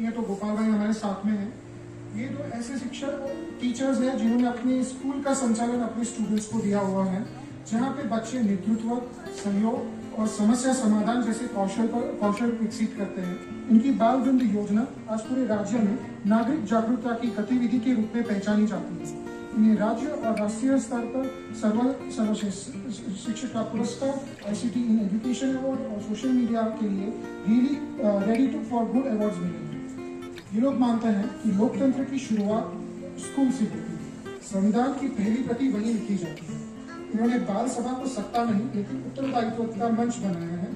ये तो गोपाल भाई हमारे साथ में है। ये तो ऐसे शिक्षक टीचर्स हैं, जिन्होंने अपने स्कूल का संचालन अपने स्टूडेंट्स को दिया हुआ है, जहाँ पे बच्चे नेतृत्व, सहयोग और समस्या समाधान जैसे कौशल पर, कौशल विकसित करते हैं। इनकी बाल वृंद योजना आज पूरे राज्य में नागरिक जागरूकता की गतिविधि के रूप में पहचानी जाती है। इन्हें राज्य और राष्ट्रीय स्तर पर सर्व, सर्वश्रेष्ठ शिक्षक का पुरस्कार आईसीटी इन एजुकेशन अवार्ड और सोशल मीडिया के लिए ready to for good awards मिले। हैं ये लोग मानते हैं कि लोकतंत्र की शुरुआत स्कूल से होती है संविधान की पहली प्रति वही लिखी जाती है इन्होंने बाल सभा को सत्ता नहीं लेकिन उत्तरदायित्व का मंच बनाया है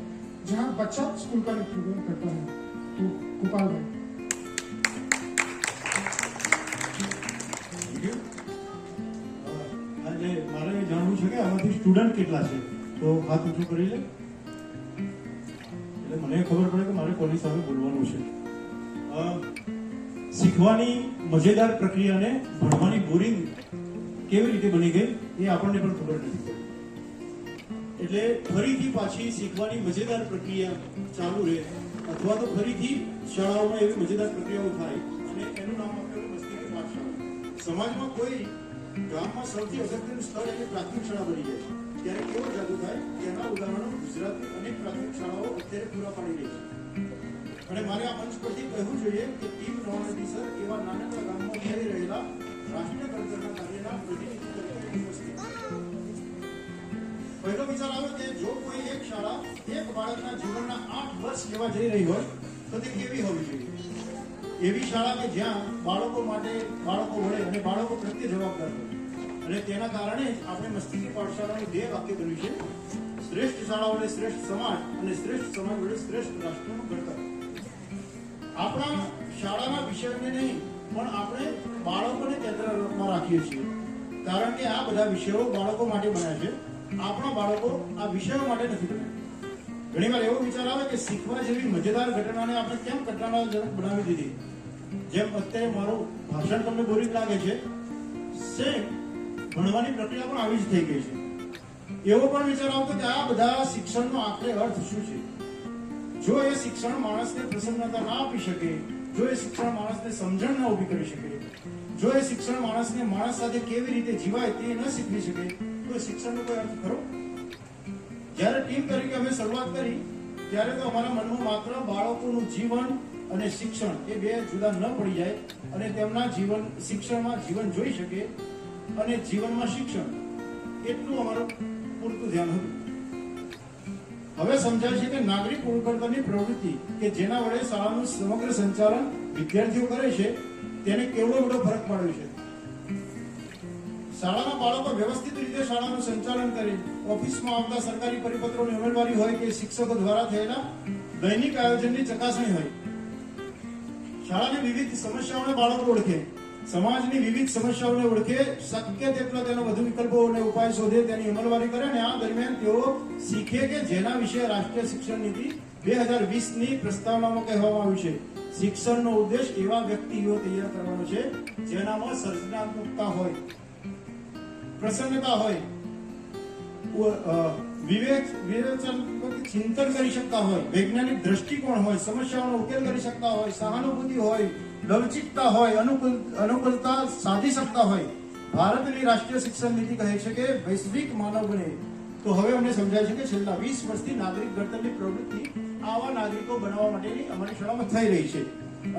जहां बच्चा स्कूल का नेतृत्व करता है तो गोपाल भाई Thank you. અ, આજે મારે જાણવું છે કે આમાંથી સ્ટુડન્ટ કેટલા છે તો હાથ ઊંચું કરી લે એટલે મને ખબર પડે કે મારે કોની સામે બોલવાનું છે અ, શીખવાની મજેદાર પ્રક્રિયાને ભણવાની બોરિંગ કેવી રીતે બની ગઈ એ આપણને પણ ખબર નથી. એટલે ફરીથી પાછી શીખવાની મજેદાર પ્રક્રિયા ચાલુ રહે અથવા તો ફરીથી શાળાઓમાં એવી મજેદાર પ્રક્રિયાઓ થાય અને એનું નામ આપેલું વસ્તી પાઠશાળા. સમાજમાં કોઈ ગામમાં સૌથી અગત્યનું સ્થળ એટલે પ્રાથમિક શાળા બની જાય ત્યારે કેવો જાદુ થાય? તેના ઉદાહરણો ગુજરાતની અનેક પ્રાથમિક શાળાઓ અત્યારે પૂરા પાડી રહી છે. અને મારે આ મંચ પરથી કહેવું જોઈએ કે ટીમ નોન ઓફિસર એવા નાનકડા ગામમાં થઈ રહેલા રાષ્ટ્રીય કલ્ચરના કાર્યના પ્રતિનિધિત્વ પહેલો વિચાર આવે કે જો કોઈ એક શાળા એક બાળકના જીવનના આઠ વર્ષ લેવા જઈ રહી હોય, તો તે કેવી હોવી જોઈએ? એવી શાળા કે જ્યાં બાળકો માટે બાળકો વળે અને બાળકો પ્રત્યે જવાબદાર હોય. અને તેના કારણે જ આપણે મસ્તીની પાઠશાળાનું બે વાક્ય બન્યું છે, શ્રેષ્ઠ શાળા વડે શ્રેષ્ઠ સમાજ અને શ્રેષ્ઠ સમાજ વડે શ્રેષ્ઠ રાષ્ટ્રનું ઘડતર. આપણા શાળાના વિષયોને નહીં, પણ આપણે બાળકોને કેન્દ્રમાં રાખીએ છીએ. કારણ કે આ બધા વિષયો બાળકો માટે બન્યા છે. આપણા બાળકો આ વિષયો માટે નથી બન્યા. ઘણીવાર એવો વિચાર આવે કે શીખવા જેવી મજેદાર ઘટનાને આપણે કેમ કંટાળાજનક બનાવી દીધી? જેમ અત્યારે મારું ભાષણ તમને બોરિંગ લાગે છે, સેમ ભણવાની પ્રક્રિયા પણ આવી જ થઈ ગઈ છે. એવો પણ વિચાર આવતો કે આ બધા શિક્ષણનો આખરે અર્થ શું છે? જો એ શિક્ષણ માણસને પ્રસન્નતા ના આપી શકે, જો એ શિક્ષણ માણસને સમજણ ના ઊભી કરી શકે, જો એ શિક્ષણ માણસને માણસ સાથે કેવી રીતે જીવાય તે ન શીખવી શકે, તો શિક્ષણનો કોઈ અર્થ ખરો? જ્યારે ટીમ તરીકે અમે શરૂઆત કરી, ત્યારે તો અમારા મનમાં માત્ર બાળકોનું જીવન અને શિક્ષણ એ બે જુદા ન પડી જાય અને તેમના જીવન, શિક્ષણમાં જીવન જોઈ શકે અને જીવનમાં શિક્ષણ, એટલું અમારું પૂરતું ધ્યાન હતું. હવે સમજાય છે કે નાગરિક ઉળકળતરની પ્રવૃત્તિ કે જેના વડે શાળાનું સમગ્ર સંચાલન વિદ્યાર્થીઓ કરે છે, તેને કેવડો મોટો ફરક પાડ્યો છે? શાળાના બાળકો વ્યવસ્થિત રીતે શાળાનું સંચાલન કરે, ઓફિસમાં આવતા સરકારી પરિપત્રોની ઉમેદવારી હોય કે શિક્ષકો દ્વારા થયેલા દૈનિક આયોજનની ચકાસણી હોય. શાળાની વિવિધ સમસ્યાઓને બાળકો ઓળખે. સમાજની વિવિધ સમસ્યાઓને ઓળખે, શક્ય તેટલા તેનો વધુ વિકલ્પો અને ઉપાય શોધે તેની અમલવારી કરે અને આ દરમિયાન તેઓ શીખે કે જેના વિશે રાષ્ટ્રીય શિક્ષણ નીતિ બે હજાર વીસની પ્રસ્તાવનામાં કહેવામાં આવ્યું છે. શિક્ષણનો ઉદ્દેશ એવા વ્યક્તિઓ તૈયાર કરવાનો છે, જેનામાં સર્જનાત્મકતા હોય, પ્રસન્નતા હોય વિવેક, વિવેચનાત્મક ચિંતન કરી શકતા હોય, વૈજ્ઞાનિક દ્રષ્ટિકોણ હોય, સમસ્યાઓનો ઉકેલ કરી શકતા હોય, સહાનુભૂતિ હોય લવચિકતા હોય અનુકૂળ અનુકૂળતા સાધી શકતા હોય, ભારતની રાષ્ટ્રીય શિક્ષણ નીતિ કહે છે કે વૈશ્વિક માનવ બને. તો હવે અમને સમજાય છે કે છેલ્લા વીસ વર્ષથી નાગરિક ઘડતરની પ્રવૃત્તિ આવા નાગરિકો બનાવવા માટેની અમારી શાળામાં થઈ રહી છે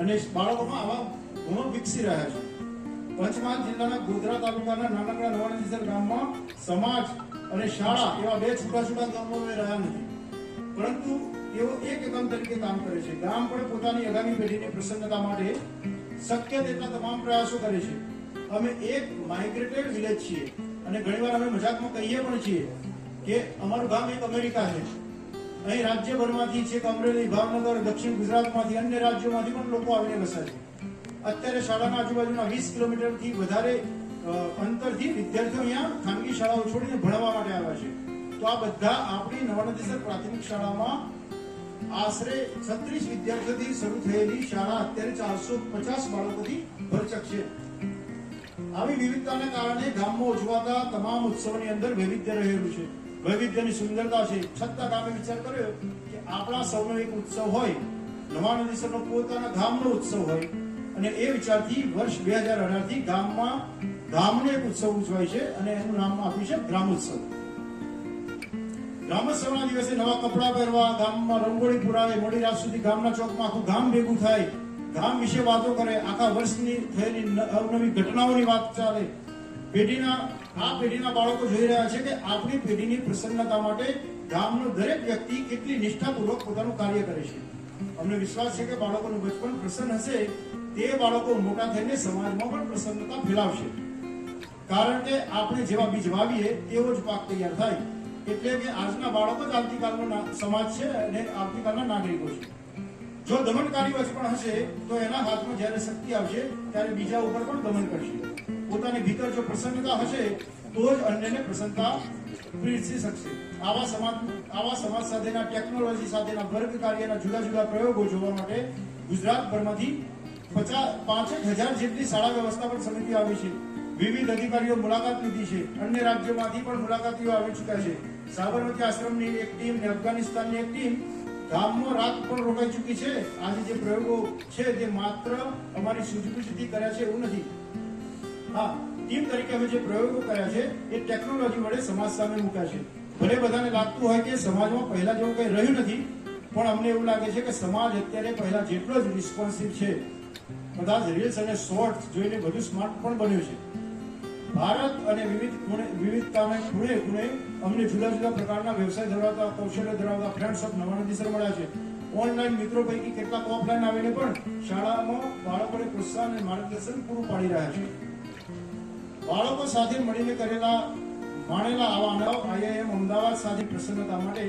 અને બાળકોમાં આવા ગુણો વિકસી રહ્યા છે. પંચમહાલ જિલ્લાના ગોધરા તાલુકાના નાનકડા નવાણીસર ગામમાં સમાજ અને શાળા એવા બે છૂટા છૂટા ગામો રહ્યા નથી. પરંતુ તેઓ એક એકમ તરીકે કામ કરે છે. ગામ પણ પોતાની આગામી પેઢીની પ્રસન્નતા માટે શક્ય તેટલા તમામ પ્રયાસો કરે છે. અમે એક માઇગ્રેટેડ વિલેજ છીએ અને ઘણીવાર અમે મજાકમાં કહીએ પણ છીએ કે અમારું ગામ એક અમેરિકા છે. અહીં રાજ્યભરમાંથી છે અમરેલી, ભાવનગર, દક્ષિણ ગુજરાતમાંથી અન્ય રાજ્યોમાંથી પણ લોકો આવીને વસે છે. અત્યારે શાળાના આજુબાજુના વીસ કિલોમીટરથી વધારે અંતરથી વિદ્યાર્થીઓ અહીંયા ખાનગી શાળાઓ છોડીને ભણવા માટે આવ્યા છે. તો આ બધા આપણી નવનદેસર પ્રાથમિક શાળામાં આશરે છત્રીસ વિદ્યાર્થીઓથી શરૂ થયેલી શાળા અત્યારે ચારસો પચાસ બાળકોથી ભરચક છે. આવી વિવિધતાને કારણે ગામમાં ઉજવાતા તમામ ઉત્સવની અંદર વૈવિધ્ય રહેલું છે. વૈવિધ્યની સુંદરતા છે. છતાં ગામે વિચાર કર્યો કે આપણા સૌનો એક ઉત્સવ હોય, નવા નદીસરનો પોતાના ગામનો ઉત્સવ હોય, અને એ વિચારથી વર્ષ બે હજાર અઢારથી ગામમાં ગામનો એક ઉત્સવ ઉજવાય છે અને એનું નામ આપ્યું છે ગ્રામોત્સવ ગ્રામોત્સવના દિવસે નવા કપડાં પહેરવા ગામમાં રંગોળી પુરાવે મોડી રાત સુધી ગામના ચોકમાં આખું ગામ ભેગું થાય. ગામ વિશે વાતો કરે, આખા વર્ષની થયેલી અવનવી ઘટનાઓની વાત ચાલે. પેઢીના, આ પેઢીના બાળકો જોઈ રહ્યા છે કે આપણી પેઢીની પ્રસન્નતા માટે ગામનો દરેક વ્યક્તિ કેટલી નિષ્ઠાપૂર્વક પોતાનું કાર્ય કરે છે. અમને વિશ્વાસ છે કે બાળકોનું બચપન પ્રસન્ન હશે, તે બાળકો મોટા થઈને સમાજમાં પણ પ્રસન્નતા ફેલાવશે. કારણ કે આપણે જેવા બીજ વાવીએ, તેવો જ પાક તૈયાર થાય. એટલે કે આજના બાળકો જ આવતીકાલનો સમાજ છે અને આવતીકાલના નાગરિકો છે. જો દમનકારી પણ હશે, તો એના હાથમાં જ્યારે શક્તિ આવશે, ત્યારે બીજા ઉપર પણ દમન કરશે. પોતાની ભીતર જો પ્રસન્નતા હશે, તો જ અન્યને પ્રસન્નતા પીરસી શકશે. આવા સમાજ આવા સમાજ સાથેના ટેકનોલોજી સાથેના વર્ગ કાર્યના જુદા જુદા પ્રયોગો જોવા માટે ગુજરાતભરમાંથી પચાસ પાંચેક હજાર જેટલી શાળા વ્યવસ્થાપન સમિતિ આવી છે. વિવિધ અધિકારીઓ મુલાકાત લીધી છે. અન્ય રાજ્યોમાંથી પણ મુલાકાતીઓ આવી ચૂક્યા છે. સાબરમતી આશ્રમની એક ટીમ ને અફઘાનિસ્તાનની એક ટીમ ગામમાં રાત પણ રોકાઈ ચૂકી છે. આજે જે પ્રયોગો છે તે માત્ર અમારી સૂઝબૂછથી કર્યા છે એવું નથી. હા, ટીમ તરીકે અમે જે પ્રયોગો કર્યા છે એ ટેકનોલોજી વડે સમાજ સામે મૂક્યા છે. ભલે બધાને લાગતું હોય કે સમાજમાં પહેલા જેવું કંઈ રહ્યું નથી, પણ અમને એવું લાગે છે કે સમાજ અત્યારે પહેલા જેટલો જ રિસ્પોન્સિવ છે. જ રીલ્સ અને શોર્ટ્સ જોઈને બધું સ્માર્ટ પણ બન્યું છે. ભારત અને વિવિધ ખૂણે વિવિધતાને ખૂણે ખૂણે અમને જુદા જુદા પ્રકારના વ્યવસાય ધરાવતા, કૌશલ્ય ધરાવતા ફ્રેન્ડ્સ ઓફ નવા નદીસર મળ્યા છે. ઓનલાઈન મિત્રો પૈકી કેટલાક ઓફલાઈન આવીને પણ શાળામાં બાળકોને પ્રોત્સાહન અને માર્ગદર્શન પૂરું પાડી રહ્યા છે. બાળકો સાથે મળીને કરેલા, માણેલા આવા અનુભવ આઈઆઈએમ અમદાવાદ સાથે પ્રસન્નતા માટે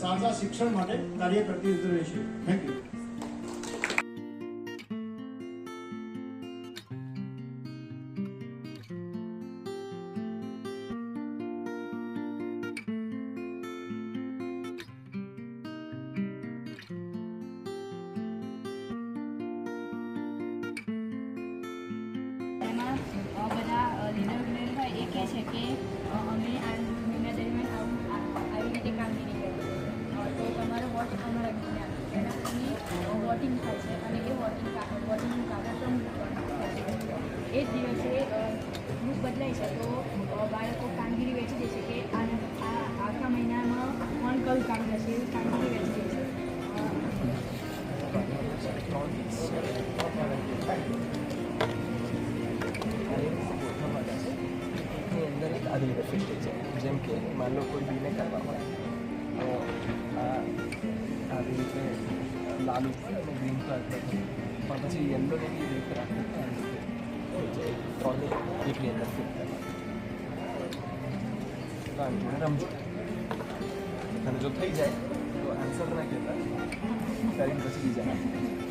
સાચા શિક્ષણ માટે કાર્ય કરતી રહે છે. થેન્ક યુ બધા લીડર એ છે કે અમે આ મહિના દરમિયાન આવું આવી રીતે કામગીરી કરી તો તમારો વોટ અમારા ઘરે આવે. એના વોટિંગ થાય અને એ વોટિંગ વોટિંગનું કાગળ પ્રમુખ એ જ દિવસે કે માન લો કોઈ બીને કરવા હોય તો આવી રીતે લાલ ઉપર અને ગ્રીન કલર પણ પછી યલો લેવી બી રાખે ટ્રોલી એટલી અંદર ફિટ રમજો. અને જો થઈ જાય, તો આન્સર ના કહેતા. કરીને પછી બીજા.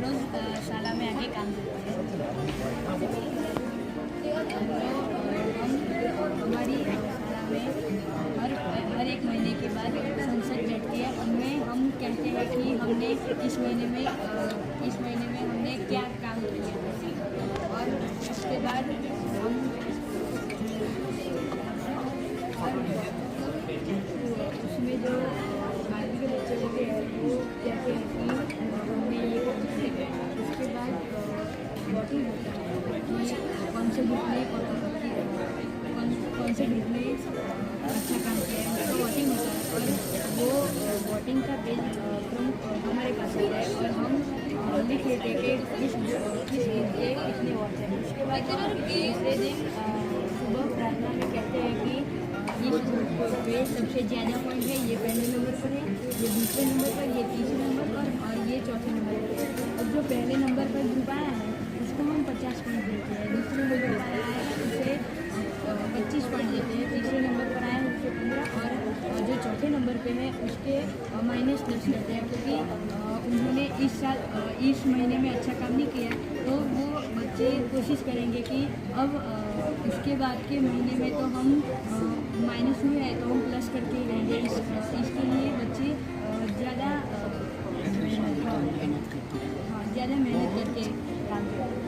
रोज़ शाला में आके काम करते हैं। हम हमारी शाला में हर हर एक महीने के बाद संसद बैठती है। उनमें हम कहते हैं कि हमने इस महीने में इस महीने में हमने क्या काम किया और उसके बाद हम उसमें जो बाकी के बच्चे होते हैं, वो कहते हैं कि होता कि कौन से ग्रुप ने कौन कौन से ग्रुप ने अच्छा काम किया है उसका वोटिंग होता है और वो वोटिंग का पेज प्रमुख हमारे पास आता है और हम लिख लेते हैं कि किस किस के कितने वोट हैं उसके बाद दूसरे दिन सुबह प्रार्थना में कहते हैं कि पे सबसे ज़्यादा पॉइंट है ये पहले नंबर पर है। ये दूसरे नंबर पर ये तीसरे नंबर पर और ये चौथे नंबर पर और जो पहले नंबर पर ग्रुप आया है उसको हम पचास पॉइंट देते हैं दूसरे नंबर पर आया है उसे पच्चीस पॉइंट देते हैं तीसरे नंबर पर आया है उससे पंद्रह और जो चौथे नंबर पे है उसके माइनस दस लेते हैं क्योंकि उन्होंने इस साल इस महीने में अच्छा काम नहीं किया तो वो बच्चे कोशिश करेंगे कि अब इसके बाद के महीने में तो हम माइनस हुए हैं तो हम प्लस करके ही रहेंगे इस, इसके लिए बच्चे ज़्यादा हाँ। ज़्यादा मेहनत करके काम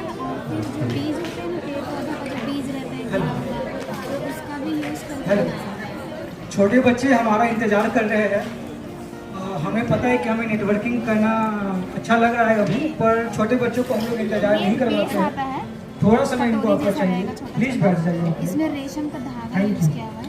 कागज़ का और फिर जो बीज होते हैं ना पेड़ पौधा का जो बीज रहता है तो उसका भी यूज़ करके हेलो। छोटे बच्चे हमारा इंतज़ार कर रहे हैं। हमें पता है कि हमें नेटवर्किंग करना अच्छा लग रहा है अभी पर छोटे बच्चों को हम लोग इंतज़ार नहीं कर पाते हैं। थोड़ा समय इनको आपका चाहिए। प्लीज़ बैठ जाइए। इसमें रेशम का धागा यूज़ किया हुआ